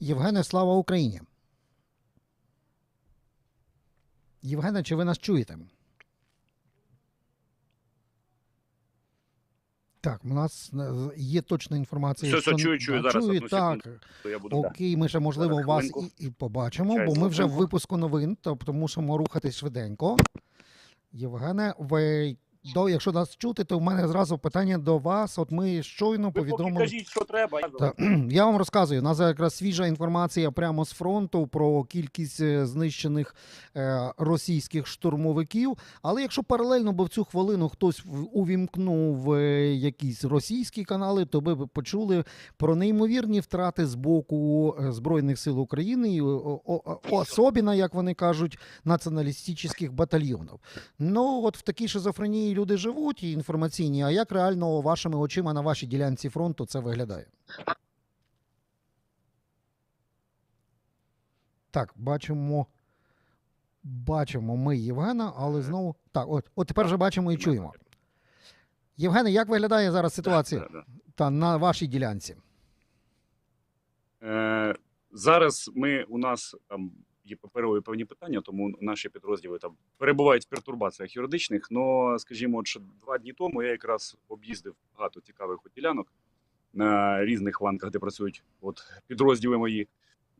Євгене, слава Україні. Євгене, чи ви нас чуєте? Так, у нас е, є точна інформація. Все, що- чую, чую, зараз, чую, одну так. я буду. Окей, ми ще можливо Зараз, вас і, і побачимо, Чай, бо ми вже в випуску новин, тобто мусимо рухатись швиденько. Євгене, ви до, якщо нас чути, то в мене зразу питання до вас. От ми щойно Ви поки повідомили. кажіть, що треба. Та, я вам розказую. У нас якраз свіжа інформація прямо з фронту про кількість е, знищених е, російських штурмовиків. Але якщо паралельно, бо в цю хвилину хтось в- увімкнув е, якісь російські канали, то ви б почули про неймовірні втрати з боку е, збройних сил України, і, о- о- особіна, як вони кажуть, націоналістичних батальйонів. Ну от в такій шизофренії люди живуть і інформаційні. А як реально вашими очима на вашій ділянці фронту це виглядає? Так, бачимо. Бачимо ми Євгена, але знову. Так, от, от тепер вже бачимо і чуємо. Євгене, як виглядає зараз ситуація та на вашій ділянці? Е, зараз ми у нас там є паперові певні питання, тому наші підрозділи там перебувають в пертурбаціях юридичних. Но, скажімо, ще два дні тому я якраз об'їздив багато цікавих ділянок на різних ланках, де працюють от підрозділи мої.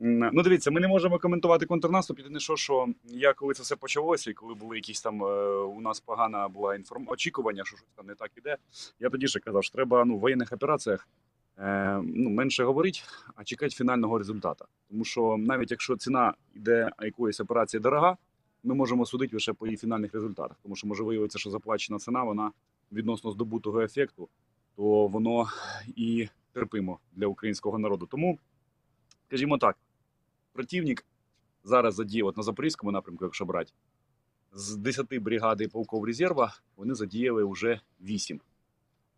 Ну, дивіться, ми не можемо коментувати контрнаступ. Єдине, що, що я коли це все почалося, і коли були якісь там е, у нас погана була інформ... очікування, що щось там не так іде. Я тоді ще казав, що треба ну, в воєнних операціях ну, менше говорити, а чекати фінального результату. Тому що навіть якщо ціна йде якоїсь операції дорога, ми можемо судити лише по її фінальних результатах. Тому що може виявитися, що заплачена ціна вона відносно здобутого ефекту, то воно і терпимо для українського народу. Тому, скажімо так, противник зараз задіяв от на Запорізькому напрямку, якщо брати, з 10 бригади полков резерва вони задіяли вже 8.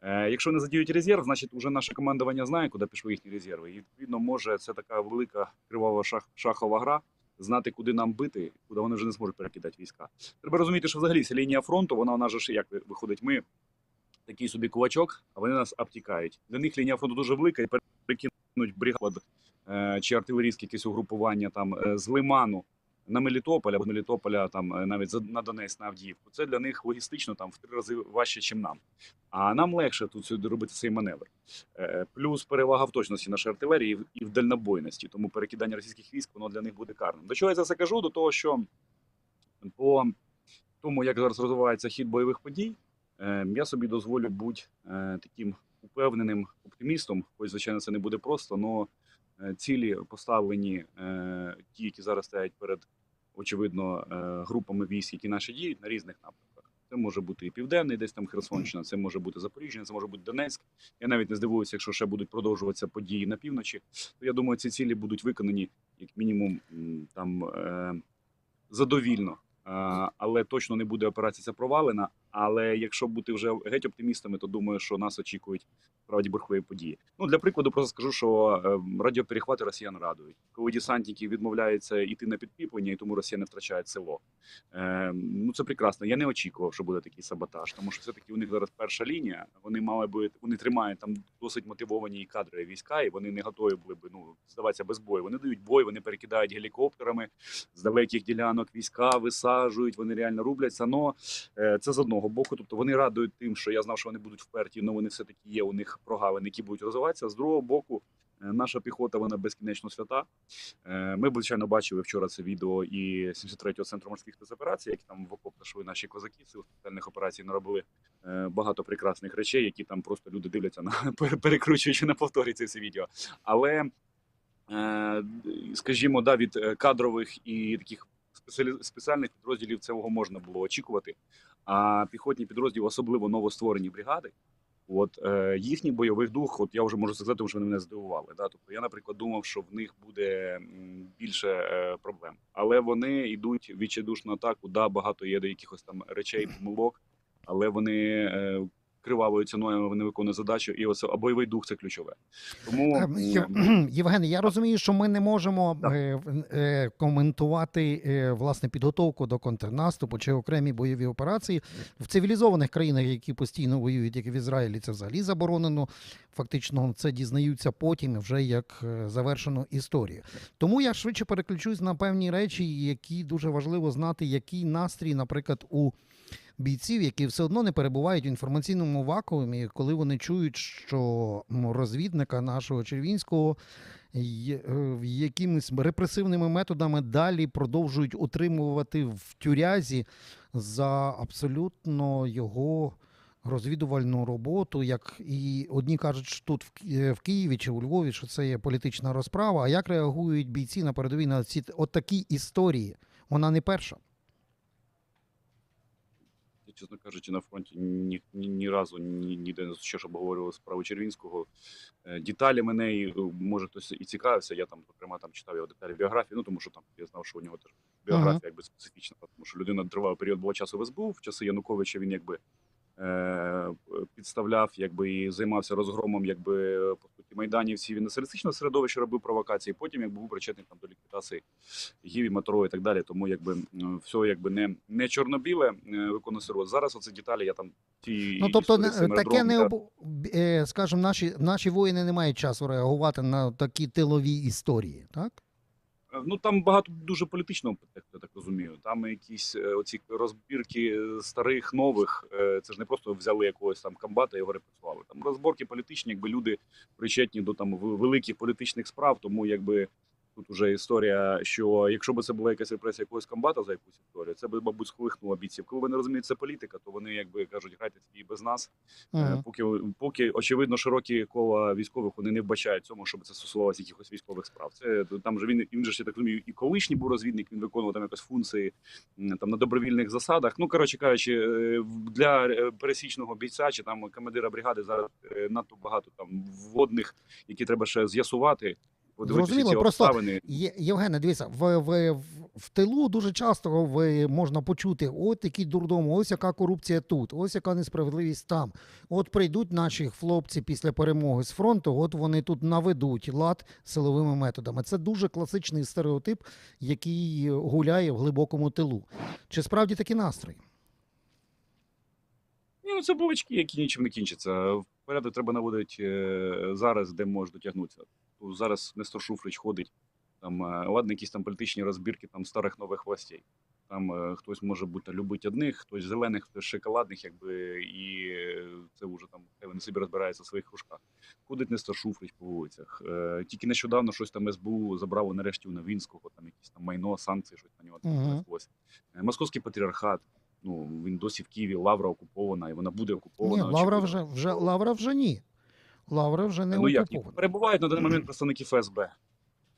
Е, якщо не задіють резерв, значить вже наше командування знає, куди пішли їхні резерви. І відповідно може це така велика кривава шах, шахова гра. Знати, куди нам бити, куди вони вже не зможуть перекидати війська. Треба розуміти, що взагалі ця лінія фронту, вона нас ж як виходить, ми такий собі кулачок, а вони нас обтікають. Для них лінія фронту дуже велика, і перекинуть бригаду е, чи артилерійське якесь угрупування там е, з Лиману на Мелітополь або Мелітополя, там навіть на Донець, на Авдіївку. Це для них логістично там в три рази важче, ніж нам. А нам легше тут сюди робити цей маневр. Е, Плюс перевага в точності нашої артилерії і в- дальнобойності. Тому перекидання російських військ воно для них буде карним. До чого я це все кажу? До того, що по тому, як зараз розвивається хід бойових подій, е, я собі дозволю бути е, таким упевненим оптимістом. Хоч, звичайно, це не буде просто, але цілі поставлені, ті, які зараз стоять перед очевидно групами військ, які наші діють на різних напрямках. Це може бути і південний, десь там Херсонщина, це може бути Запоріжжя, це може бути Донецьк. Я навіть не здивуюся, якщо ще будуть продовжуватися події на півночі. То я думаю, ці цілі будуть виконані як мінімум там е, задовільно. Е, але точно не буде операція провалена. Але якщо бути вже геть оптимістами, то думаю, що нас очікують справді бурхливі події. Ну для прикладу, просто скажу, що е, радіоперехвати росіян радують, коли десантники відмовляються йти на підкріплення, і тому росіяни втрачають село. Е, ну це прекрасно. Я не очікував, що буде такий саботаж, тому що все таки у них зараз перша лінія. Вони мали би вони тримають там досить мотивовані і кадрові війська, і вони не готові були би ну здаватися без бою. Вони дають бой, вони перекидають гелікоптерами з далеких ділянок війська, висаджують, вони реально рубляться. Но е, це з одного боку. Тобто вони радують тим, що я знав, що вони будуть вперті, але вони все таки є. У них прогалини, які будуть розвиватися. З другого боку. е, Наша піхота вона безкінечно свята. Е, Ми, звичайно, бачили вчора це відео і 73-го центру морських спецоперацій, які там в окоп пішли наші козаки сил спеціальних операцій наробили е, багато прекрасних речей, які там просто люди дивляться на пере- перекручуючи на повторі це все відео. Але, скажімо, да, від кадрових і таких спеціальних підрозділів цього можна було очікувати. А піхотні підрозділи, особливо новостворені бригади, От е, їхній бойовий дух, от я вже можу сказати, тому що вони мене здивували. Да? Тобто я, наприклад, думав, що в них буде більше е, проблем, але вони йдуть відчайдушно так, куди багато є до якихось там речей, помилок, але вони е, кривавою ціною вони виконують задачу, і оце а бойовий дух це ключове. Тому Е, м, Єв- Євген, я розумію, що ми не можемо Так. е, е, коментувати е, власне підготовку до контрнаступу чи окремі бойові операції в цивілізованих країнах, які постійно воюють, як і в Ізраїлі, це взагалі заборонено. Фактично, це дізнаються потім, вже як завершено історію. Тому я швидше переключусь на певні речі, які дуже важливо знати, який настрій, наприклад, у бійців, які все одно не перебувають в інформаційному вакуумі, коли вони чують, що розвідника нашого Червінського е, якимись репресивними методами далі продовжують утримувати в тюрязі за абсолютно його розвідувальну роботу. Як і одні кажуть, що тут е, в Києві чи у Львові, що це є політична розправа. А як реагують бійці на передовій на ці от такі історії? Вона не перша. Чесно кажучи, на фронті ні, ні, ні разу ні, ніде не щоб обговорювали справу Червінського. Е, Деталі мене е, може хтось і цікавився. Я там, зокрема, там читав його деталі біографії. Ну тому що там я знав, що у нього теж біографія якби специфічна, тому що людина тривав період було часу в СБУ. В часи Януковича він якби е, підставляв, якби і займався розгромом, якби суті майданівців. Він націоналістичного середовища робив провокації. Потім якби був причетний там до ліквідації Гіві, Метро і так далі. Тому якби все якби не, не чорно-біле е, виконує. Зараз оце деталі. Я там ті Ну тобто, не- таке не об... е, скажімо, наші наші воїни не мають часу реагувати на такі тилові історії, так? Е, Ну там багато дуже політичного я так розумію. Там якісь е, оці розбірки старих, нових. е, Це ж не просто взяли якогось там комбата і його репресували. Там розборки політичні, якби люди причетні до там великих політичних справ. Тому якби тут уже історія, що якщо б це була якась репресія якогось комбата за якусь історію, це би, мабуть, сколихнуло бійців. Коли вони розуміють, це політика, то вони якби кажуть, грайте і без нас. Е, Мгм. Поки поки очевидно широкі кола військових вони не вбачають цьому, щоб це стосувалося якихось військових справ. Це там же він він же я так розумію, і колишній був розвідник. Він виконував там якось функції там на добровільних засадах. Ну коротше кажучи, е, для е, пересічного бійця чи там командира бригади зараз е, надто багато там вводних, які треба ще з'ясувати. Зрозуміло, просто. Є, Євгене, дивіться, в, в, в, тилу дуже часто ви можна почути: от який дурдом, ось яка корупція тут, ось яка несправедливість там. От прийдуть наші хлопці після перемоги з фронту, от вони тут наведуть лад силовими методами. Це дуже класичний стереотип, який гуляє в глибокому тилу. Чи справді такі настрої? Ні, ну це балачки, які нічим не кінчаться. Порядок треба наводити е, зараз, де може дотягнутися. Тут зараз Нестор Шуфрич ходить. Там е, ладно, якісь там політичні розбірки там старих нових властей. Там е, хтось може бути любить одних, хтось зелених, хтось шоколадних, якби і це вже там хай вони собі розбираються в своїх кружках. Ходить Нестор Шуфрич по вулицях. Е, тільки нещодавно щось там СБУ забрало нарешті у Новінського, там якісь там майно, санкції, щось на нього там. Е, Московський патріархат. Ну він досі в Києві, Лавра окупована, і вона буде окупована. Ні, Лавра вже, вже, Лавра вже ні. Лавра вже не ну як перебувають на даний момент представники ФСБ.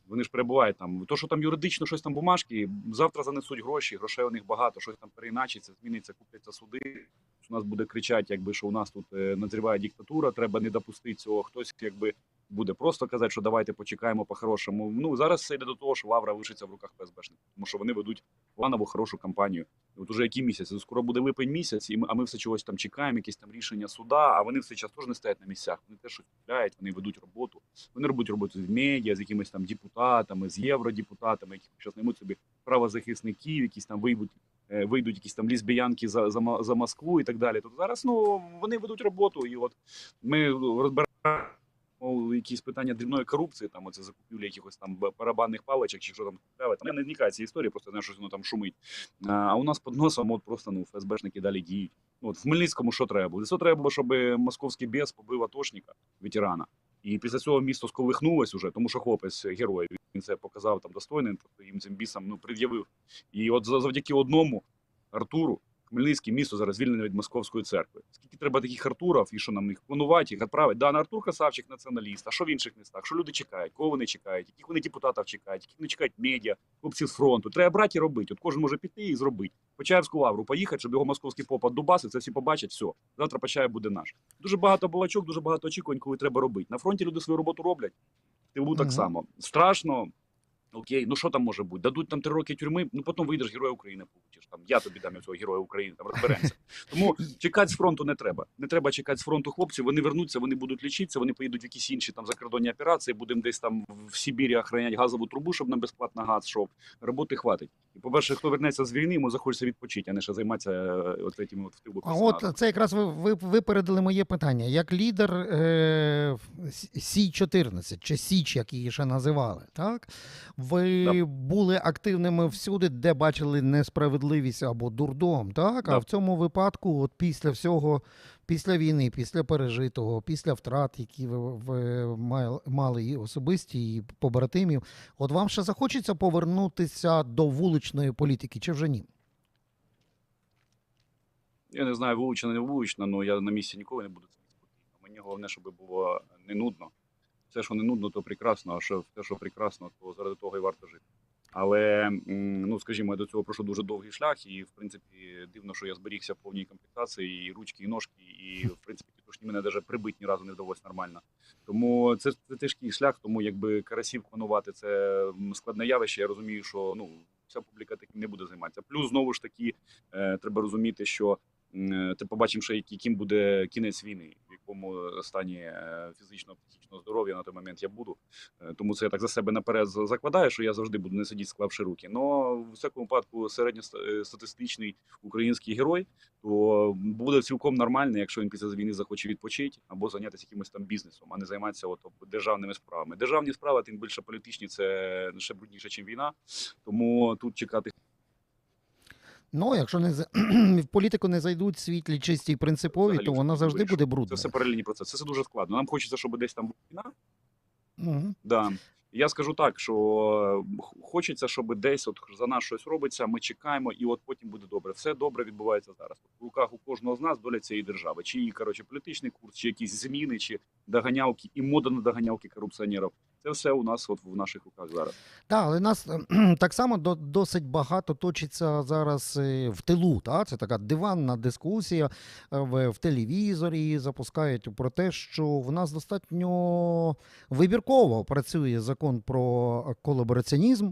Вони ж перебувають там. То, що там юридично щось там бумажки, завтра занесуть гроші, грошей у них багато, щось там переіначиться, зміниться, купляться суди. У нас буде кричати, якби що у нас тут е, назріває диктатура, треба не допустити цього. Хтось якби буде просто казати, що давайте почекаємо по-хорошому. Ну зараз все йде до того, що Лавра лишиться в руках ФСБшників, тому що вони ведуть планову хорошу кампанію. От уже який місяць? Скоро буде липень місяць, і ми, а ми все чогось там чекаємо, якісь там рішення суда. А вони все час теж не стоять на місцях. Вони теж щось купляють, вони ведуть роботу. Вони роблять роботу з медіа, з якимись там депутатами, з євродепутатами, які зараз наймуть собі правозахисників, якісь там вийдуть, е, вийдуть якісь там лісбіянки за, за, за Москву і так далі. Тобто зараз ну вони ведуть роботу, і от ми розбираємо. Якісь питання дрібної корупції, там оце закупівля якихось там барабанних паличок чи що там купляли. Там не вникаю в ці історії, просто знаю, що воно там шумить. А, у нас під носом от просто ну ФСБшники далі діють. Ну, от в Хмельницькому що треба було? Це треба було, щоб московський бес побив атошника, ветерана. І після цього місто сколихнулось уже, тому що хлопець герой. Він це показав там достойним, тобто їм цим бісам ну пред'явив. І от завдяки одному Артуру Хмельницьке місто зараз звільнене від московської церкви. Скільки треба таких Артурів, і що нам їх планувати, їх відправити? Да, на Артур красавчик націоналіст. А що в інших містах? Що люди чекають? Кого вони чекають? Яких вони депутатів чекають? Яких вони чекають медіа, хлопців з фронту? Треба брати і робити. От кожен може піти і зробити. Почаївську лавру поїхати, щоб його московський попа дубасив, це всі побачать. Все, завтра Почаєв буде наш. Дуже багато балачок, дуже багато очікувань, коли треба робити. На фронті люди свою роботу роблять. Тилу так само. Страшно. Окей, ну що там може бути? Дадуть там три роки тюрми, ну потім вийдеш Героя України, получиш. Там я тобі дам цього Героя України, там розберемося. Тому чекати з фронту не треба. Не треба чекати з фронту хлопців. Вони вернуться, вони будуть лічитися, вони поїдуть в якісь інші там закордонні операції. Будемо десь там в Сибірі охороняти газову трубу, щоб нам безплатно газ йшов. Роботи хватить. І по-перше, хто вернеться з війни, йому захочеться відпочити, а не ще займатися е, от цими от в тилу А от це якраз ви, ви випередили моє питання. Як лідер е, Сі 14 чи Січ, як її ще називали, так? Ви Да. були активними всюди, де бачили несправедливість або дурдом, так? А в цьому випадку, от після всього, після війни, після пережитого, після втрат, які ви, ви мали- мали і особисті, і побратимів, от вам ще захочеться повернутися до вуличної політики, чи вже ні? Я не знаю, вулична, не вулична, але я на місці ніколи не буду це спокійно. Мені головне, щоб було не нудно. Все, що не нудно, то прекрасно, а що те, що прекрасно, то заради того і варто жити. Але ну скажімо, я до цього пройшов дуже довгий шлях, і в принципі дивно, що я зберігся в повній комплектації, і ручки, і ножки, і в принципі тітушні мене навіть прибити ні разу не вдалося нормально. Тому це, це тяжкий шлях, тому якби карасів панувати це складне явище. Я розумію, що ну вся публіка таким не буде займатися. Плюс знову ж таки е, треба розуміти, що ти побачимо, який- яким буде кінець війни, в якому стані е, фізичного психічного здоров'я на той момент я буду. Е, Тому це я так за себе наперед закладаю, що я завжди буду не сидіти, склавши руки. Но в всякому випадку середньостатистичний український герой, то буде цілком нормально, якщо він після війни захоче відпочити або зайнятися якимось там бізнесом, а не займатися от, державними справами. Державні справи, тим більше політичні, це ще брудніше, ніж війна. Тому тут чекати Ну, якщо не в політику не зайдуть світлі, чисті і принципові, Взагалі то вона завжди вийшло. буде це все паралельні процеси. Це все дуже складно. Нам хочеться, щоб десь там була війна. Мгм. Да. Я скажу так, що е, хочеться, щоб десь от за нас щось робиться, ми чекаємо, і от потім буде добре. Все добре відбувається зараз. В руках у кожного з нас доля цієї держави. Чи її коротше політичний курс, чи якісь зміни, чи доганялки і мода на доганялки корупціонерів. Це все у нас от в наших руках зараз. Так, але нас так само досить багато точиться зараз е, в тилу. Та? Це така диванна дискусія е, в, в телевізорі запускають про те, що в нас достатньо вибірково працює закон про колабораціонізм.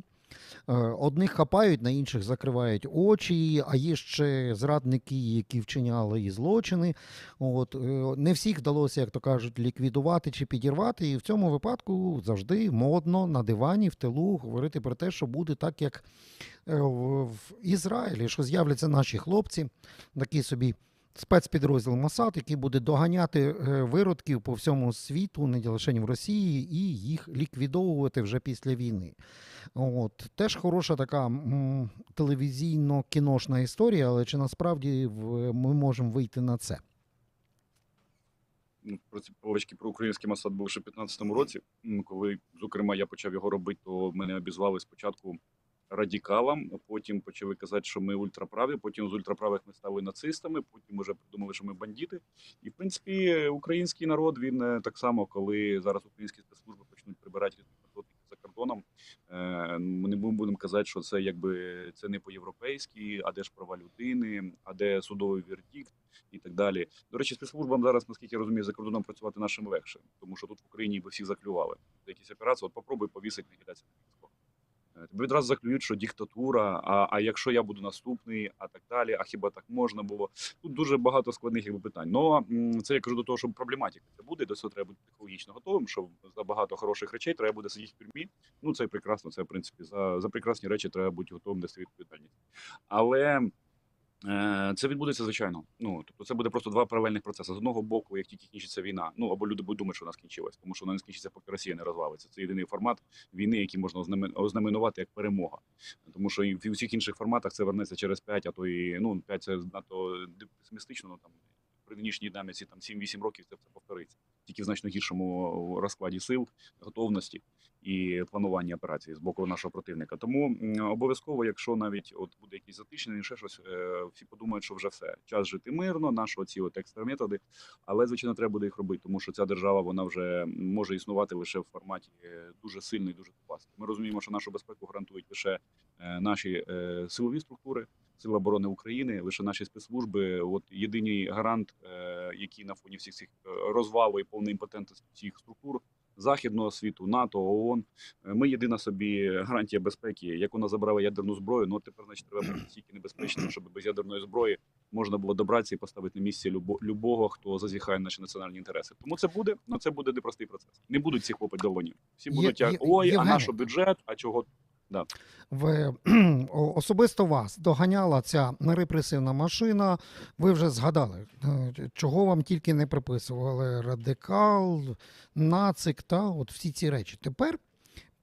Е, Одних хапають, на інших закривають очі, а є ще зрадники, які вчиняли і злочини. От, е, не всіх вдалося, як то кажуть, ліквідувати чи підірвати. І в цьому випадку завжди модно на дивані в тилу говорити про те, що буде так, як е, в в Ізраїлі, що з'являться наші хлопці, такі собі. Спецпідрозділ Масад, який буде доганяти е, виродків по всьому світу, не лише в Росії, і їх ліквідовувати вже після війни. От теж хороша така телевізійно-кіношна історія, але чи насправді ми можемо вийти на це? Ну, про ці повочки про український Масад був ще в 15-му році. Коли, зокрема, я почав його робити, то мене обізвали спочатку радикалам, потім почали казати, що ми ультраправі, потім з ультраправих ми стали нацистами, потім вже придумали, що ми бандити. І в принципі, український народ він е, так само, коли зараз українські спецслужби почнуть прибирати різних наркотиків за кордоном. е, Ми не будемо казати, що це якби це не по-європейськи, а де ж права людини, а де судовий вердикт і так далі. До речі, спецслужбам зараз, наскільки я розумію, за кордоном працювати нашим легше, тому що тут в Україні би всі заклювали. За якісь операції, от попробуй повісити на кидатися Е, Тобі відразу заклюють, що диктатура, а, а якщо я буду наступний, а так далі, а хіба так можна було? Тут дуже багато складних якби, питань. Ну це я кажу до того, що проблематика це буде, до цього треба бути психологічно готовим, що за багато хороших речей треба буде сидіти в тюрмі. Ну це прекрасно, це в принципі за, за прекрасні речі треба бути готовим нести відповідальність. Але Це відбудеться звичайно. Ну тобто, це буде просто два паралельних процеси. З одного боку, як тільки кінчиться війна, ну або люди будуть думати, що вона скінчилась, тому що вона не скінчиться, поки Росія не розвалиться. Це єдиний формат війни, який можна ознамен- ознаменувати як перемога. Тому що і в усіх інших форматах це вернеться через 5, а то і ну 5 це надто песимістично. Ну там при нинішній динаміці там 7-8 років це все повториться. Тільки в значно гіршому розкладі сил, готовності і планування операції з боку нашого противника. Тому обов'язково, якщо навіть от буде якісь затишні, ще щось, е, всі подумають, що вже все час жити мирно, наші оці от екстраметоди, але звичайно треба буде їх робити, тому що ця держава вона вже може існувати лише в форматі е, дуже сильний, дуже тупастий. Ми розуміємо, що нашу безпеку гарантують лише е, наші е, силові структури. Сили оборони України, лише наші спецслужби, от єдиний гарант, е, який на фоні всіх цих е, розвалу і повної імпотентності цих структур західного світу, НАТО, ООН. Е, Ми єдина собі гарантія безпеки. Як вона забрала ядерну зброю, ну тепер значить треба бути стільки небезпечним, щоб без ядерної зброї можна було добратися і поставити на місці любо, любого, хто зазіхає наші національні інтереси. Тому це буде, ну це буде непростий процес. Не будуть цих хлопать долонів. Всі будуть як ой, а наш бюджет, а чого В о- особисто вас доганяла ця репресивна машина. Ви вже згадали, е, чого вам тільки не приписували радикал, нацик та от всі ці речі. Тепер.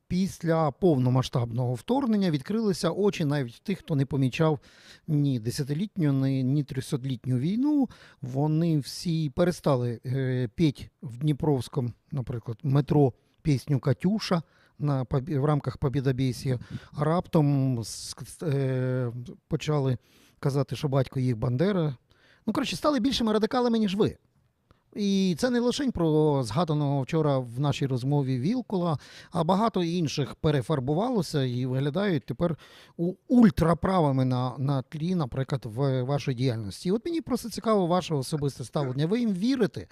Після повномасштабного вторгнення відкрилися очі навіть тих, хто не помічав ні десятилітню, ні, ні трьохсотлітню війну. Вони всі перестали е, петь в Дніпровському, наприклад, метро пісню Катюша на в рамках побідобійсі, раптом е, почали казати, що батько їх Бандера. Ну, коротше, стали більшими радикалами, ніж ви. І це не лише про згаданого вчора в нашій розмові Вілкула, а багато інших перефарбувалося і виглядають тепер у- ультраправими на, на тлі, наприклад, в вашій діяльності. І от мені просто цікаво ваше особисте ставлення. Ви їм вірите?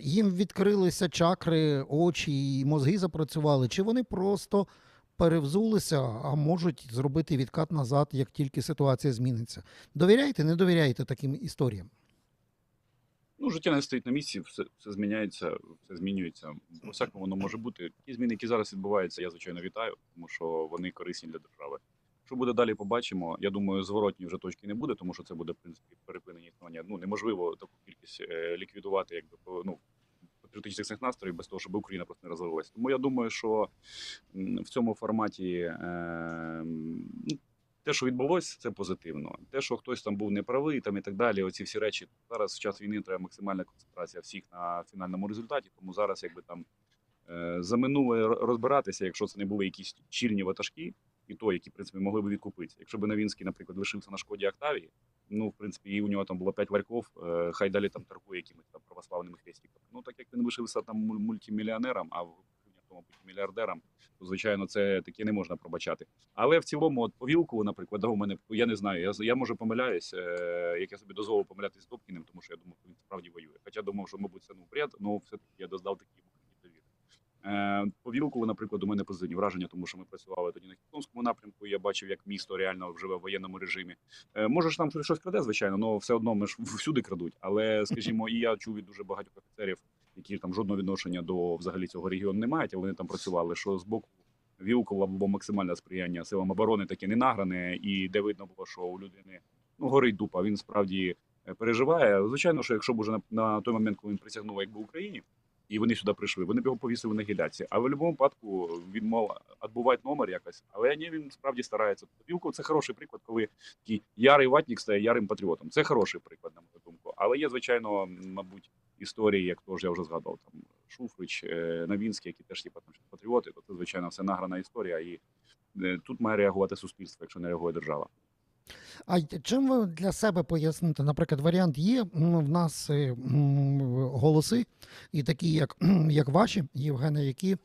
Їм відкрилися чакри, очі і мозги запрацювали, чи вони просто перевзулися, а можуть зробити відкат назад, як тільки ситуація зміниться? Довіряєте, не довіряєте таким історіям? Ну, життя не стоїть на місці, все, все зміняється, все змінюється. По всякому воно може бути. Ті зміни, які зараз відбуваються, я звичайно вітаю, тому що вони корисні для держави. Що буде далі, побачимо. Я думаю, зворотні вже точки не буде, тому що це буде в принципі перепинення існування. Ну неможливо таку кількість е, ліквідувати, якби ну патріотичних настроїв без того, щоб Україна просто не розвивалася. Тому я думаю, що в цьому форматі е, те, що відбулося, це позитивно. Те, що хтось там був неправий, там і так далі. Оці всі речі зараз в час війни треба максимальна концентрація всіх на фінальному результаті. Тому зараз, якби там е, за минуле розбиратися, якщо це не були якісь чільні ватажки, і то, які в принципі могли б відкупитися. Якщо б Новінський, наприклад, лишився на шкоді Октавії, ну в принципі, і у нього там було п'ять варьков, е, хай далі там торгує якимись там православними хрестиками. Ну так як він лишився там муль- мультимільйонером, а в тому мільярдером, то звичайно це таке не можна пробачати. Але в цілому, от по вілку, наприклад, у мене я не знаю. Я я може помиляюсь, е, як я собі дозволив помилятися з Добкіним, тому що я думав, він справді воює. Хоча думав, що мабуть це ну бред, але все таки я доздав такі довіри. Е, наприклад, у мене позитивні враження, тому що ми працювали тоді на Херсонському напрямку. і Я бачив, як місто реально живе в воєнному режимі. Е, може ж там щось краде, звичайно, але все одно ми ж всюди крадуть. Але скажімо, і я чув від дуже багатьох офіцерів, які там жодного відношення до взагалі цього регіону не мають, але вони там працювали. Що з боку Вілкова було максимальне сприяння силам оборони, таке не награне, і де видно було, що у людини ну горить дупа. Він справді е, переживає. Звичайно, що якщо б уже на, на той момент, коли він присягнув, якби Україні. І вони сюди прийшли. Вони б його повісили на гіляці. А в будь-якому випадку він мав відбувати номер якось. Але ні, він справді старається. Вілко це хороший приклад, коли такий ярий ватнік стає ярим патріотом. Це хороший приклад, на мою думку. Але є, звичайно, мабуть, історії, як то ж я вже згадував, там Шуфрич, е, Новінський, які теж там, патріоти, то це, звичайно, все награна історія. І е, тут має реагувати суспільство, якщо не реагує держава. А чим ви для себе поясните? Наприклад, варіант є в нас е, голоси, і такі, як, як ваші, Євгене, які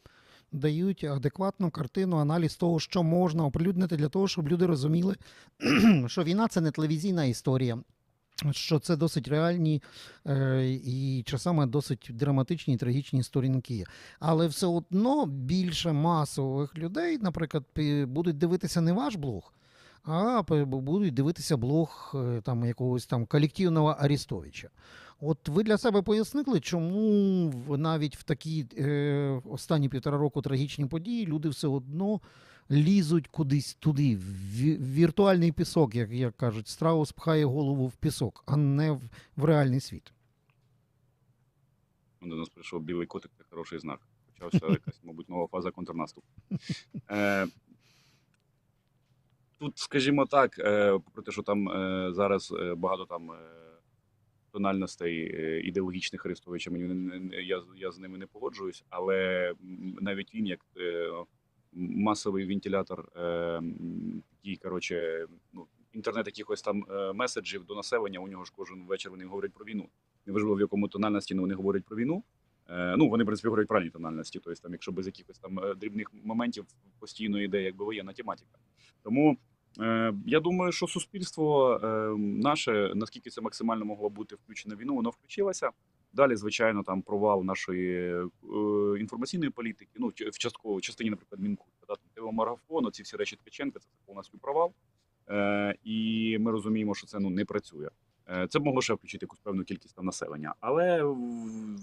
дають адекватну картину, аналіз того, що можна оприлюднити для того, щоб люди розуміли, що війна це не телевізійна історія. Що це досить реальні е, і часами досить драматичні і трагічні сторінки. Але все одно більше масових людей, наприклад, будуть дивитися не ваш блог, а будуть дивитися блог е, там якогось там колективного Арістовича. От ви для себе пояснили, чому навіть в такі е, останні півтора року трагічні події люди все одно лізуть кудись туди, в віртуальний пісок, як, як кажуть, страус пхає голову в пісок, а не в, в реальний світ. До нас прийшов білий котик, це хороший знак. Почався якась, мабуть, нова фаза контрнаступу. Е, тут, скажімо так, е, попри те, що там е, зараз е, багато там е, тональностей е, ідеологічних Арестовича, мені я, я з ними не погоджуюсь, але навіть він, як е, масовий вентилятор, такий, коротше, ну, інтернет якихось там е, меседжів до населення, у нього ж кожен вечір вони говорять про війну. Неважливо, в якому тональності але вони говорять про війну. Е, Ну, вони, в принципі, говорять правильні тональності, тобто, там, якщо без якихось там е, дрібних моментів постійно йде якби воєнна тематика. Тому е, я думаю, що суспільство е, наше, наскільки це максимально могло бути включено в війну, воно включилося. Далі, звичайно, там провал нашої е, інформаційної політики. Ну, в частково частині, наприклад, Мінкульту, да, там ці всі речі Ткаченка, це повністю провал. Е, і ми розуміємо, що це ну не працює. Е, Це б могло ще включити якусь певну кількість там населення. Але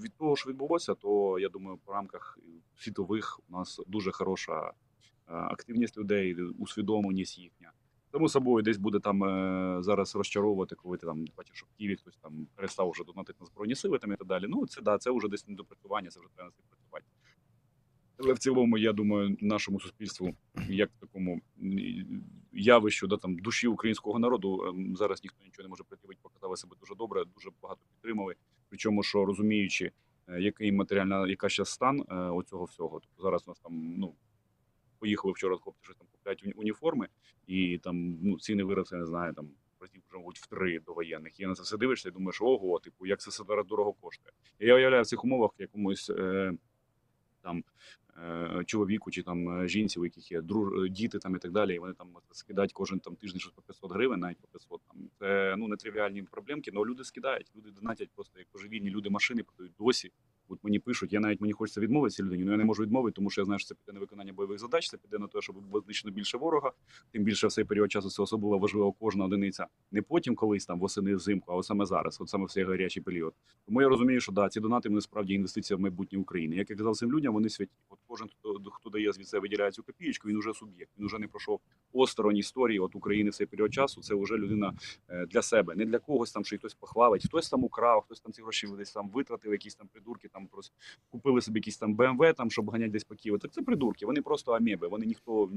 від того, що відбулося, то я думаю, по рамках світових у нас дуже хороша активність людей, усвідомленість їхня. Тому собою десь буде там е, зараз розчаровувати, коли ти там бачиш, що в Києві хтось там перестав вже донатити на збройні сили там і так далі. Ну це да, це вже десь недопрацювання, це вже треба працювати. Але в цілому, я думаю, нашому суспільству, як такому явищу, да, там душі українського народу, ем, зараз ніхто нічого не може приділити, показали себе дуже добре, дуже багато підтримали. Причому, що розуміючи, е, який матеріальна, яка ще стан е, оцього всього. Тобто зараз у нас там ну поїхали вчора хлопці щось там купляють уніформи, і там ну ціни виросли, не знаю, там разів вже мабуть в три до воєнних. І на це все дивишся і думаєш, ого, типу, як це все зараз дорого коштує. Я уявляю в цих умовах якомусь е, там е, чоловіку чи там е, жінці, у яких є друж... діти там і так далі, і вони там скидають кожен там тиждень щось по 500 гривень, навіть по 500. Там це ну нетривіальні проблемки, але люди скидають, люди донатять просто як божевільні люди машини продають досі. От мені пишуть, я навіть мені хочеться відмовитися людині, але я не можу відмовити, тому що я знаю, що це піде на виконання бойових задач, це піде на те, щоб було знищено більше ворога. Тим більше в цей період часу це особливо важливо кожна одиниця. Не потім колись там восени взимку, а от саме зараз, от саме в цей гарячий період. Тому я розумію, що да, ці донати вони справді інвестиція в майбутнє України. Як я казав цим людям, вони святі. От кожен хто, хто дає звідси виділяє цю копієчку, він уже суб'єкт. Він уже не пройшов осторонь історії от України в цей період часу. Це вже людина е, для себе, не для когось там, що хтось похвалить, хтось там украв, хтось там ці гроші десь там витратив, якісь там придурки, просто купили собі якісь там БМВ, там щоб ганяти десь по Києву. Так це придурки. Вони просто амеби. Вони ніхто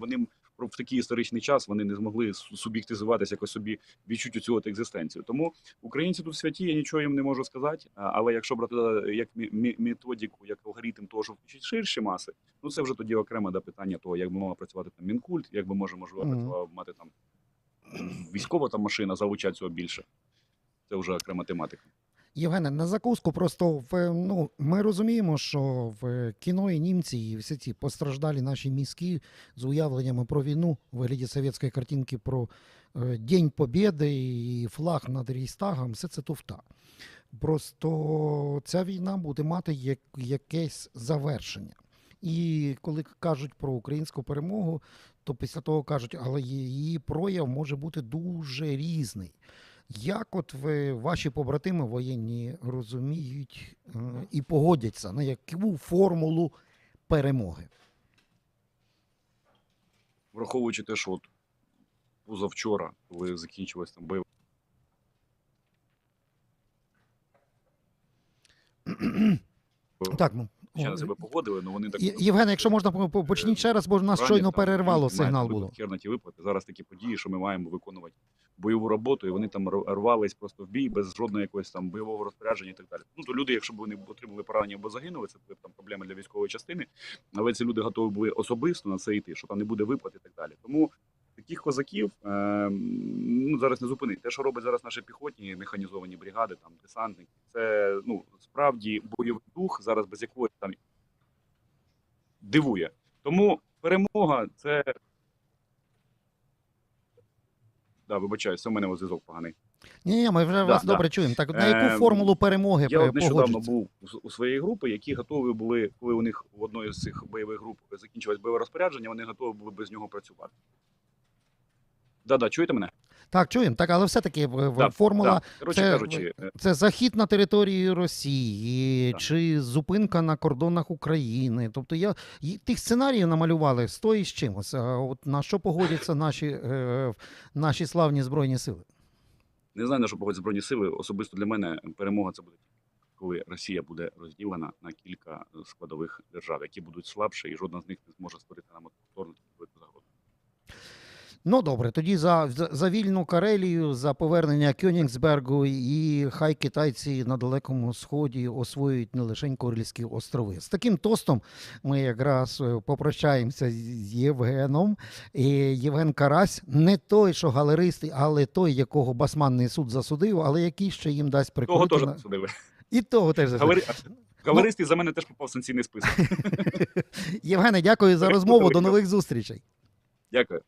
вони в такий історичний час вони не змогли суб'єктизуватися, якось собі відчути цю от екзистенцію. Тому українці тут святі, я нічого їм не можу сказати. Але якщо брати е, як методику, як алгоритм того, щоб включити ширші маси, ну це вже тоді окреме да, питання того, як би мала працювати там мінкульт, як би може можливо працював мати там військова там машина, залучати цього більше. Це вже окрема тематика. Євгене, на закуску просто в ну ми розуміємо, що в кіно і німці і всі ці постраждалі наші мізки з уявленнями про війну у вигляді совєтської картинки про е, День Побєди і флаг над Рейстагом, все це туфта. Просто ця війна буде мати як, якесь завершення. І коли кажуть про українську перемогу, то після того кажуть, але її прояв може бути дуже різний. Як от ви, ваші побратими воєнні розуміють е, і погодяться на яку формулу перемоги? Враховуючи те, що от позавчора, коли закінчилась там бойова Так, ну, ще на себе погодили, але вони так Є- Євгене, якщо можна по- по- почніть ще раз, бо нас Рані щойно там перервало сигнал було. хер виплати. Зараз такі події, що ми маємо виконувати бойову роботу, і вони там рвались просто в бій без жодного якогось там бойового розпорядження і так далі. Ну то люди, якщо б вони отримали поранення або загинули, це були там проблеми для військової частини. Але ці люди готові були особисто на це йти, що там не буде виплат і так далі. Тому таких козаків е, ну зараз не зупинить. Те, що робить зараз наші піхотні механізовані бригади, там десантники, це ну справді бойовий дух зараз без якогось там дивує. Тому перемога це. Да, вибачаюсь, це в мене зв'язок поганий. Ні, ні, ми вже Да, вас да. добре чуємо. Так на Ем, яку формулу перемоги Я нещодавно був у с- у своєї групи, які готові були, коли у них в одної з цих бойових груп закінчилось бойове розпорядження, вони готові були без нього працювати. Да-да, чуєте мене? Так, чуємо. Так, але все-таки в- Да, формула Да. Це- кажучи, е, це захід на території Росії Так. чи зупинка на кордонах України. Тобто я тих сценаріїв намалювали з і з чимось. От на що погодяться наші, е, наші славні збройні сили? не знаю, на що погодять збройні сили. Особисто для мене перемога це буде коли Росія буде розділена на кілька складових держав, які будуть слабші, і жодна з них не зможе створити нам Ну добре, тоді за, за, вільну Карелію, за повернення Кьонігсбергу і хай китайці на Далекому Сході освоюють не лише Курильські острови. З таким тостом ми якраз е, попрощаємося з Євгеном. І Євген Карась не той, що галерист, але той, якого басманний суд засудив, але який ще їм дасть Того теж на- судили. І того теж засудив. Галери... Галеристи за мене теж попав санкційний список. Євгене, дякую за розмову. До нових зустрічей. Дякую.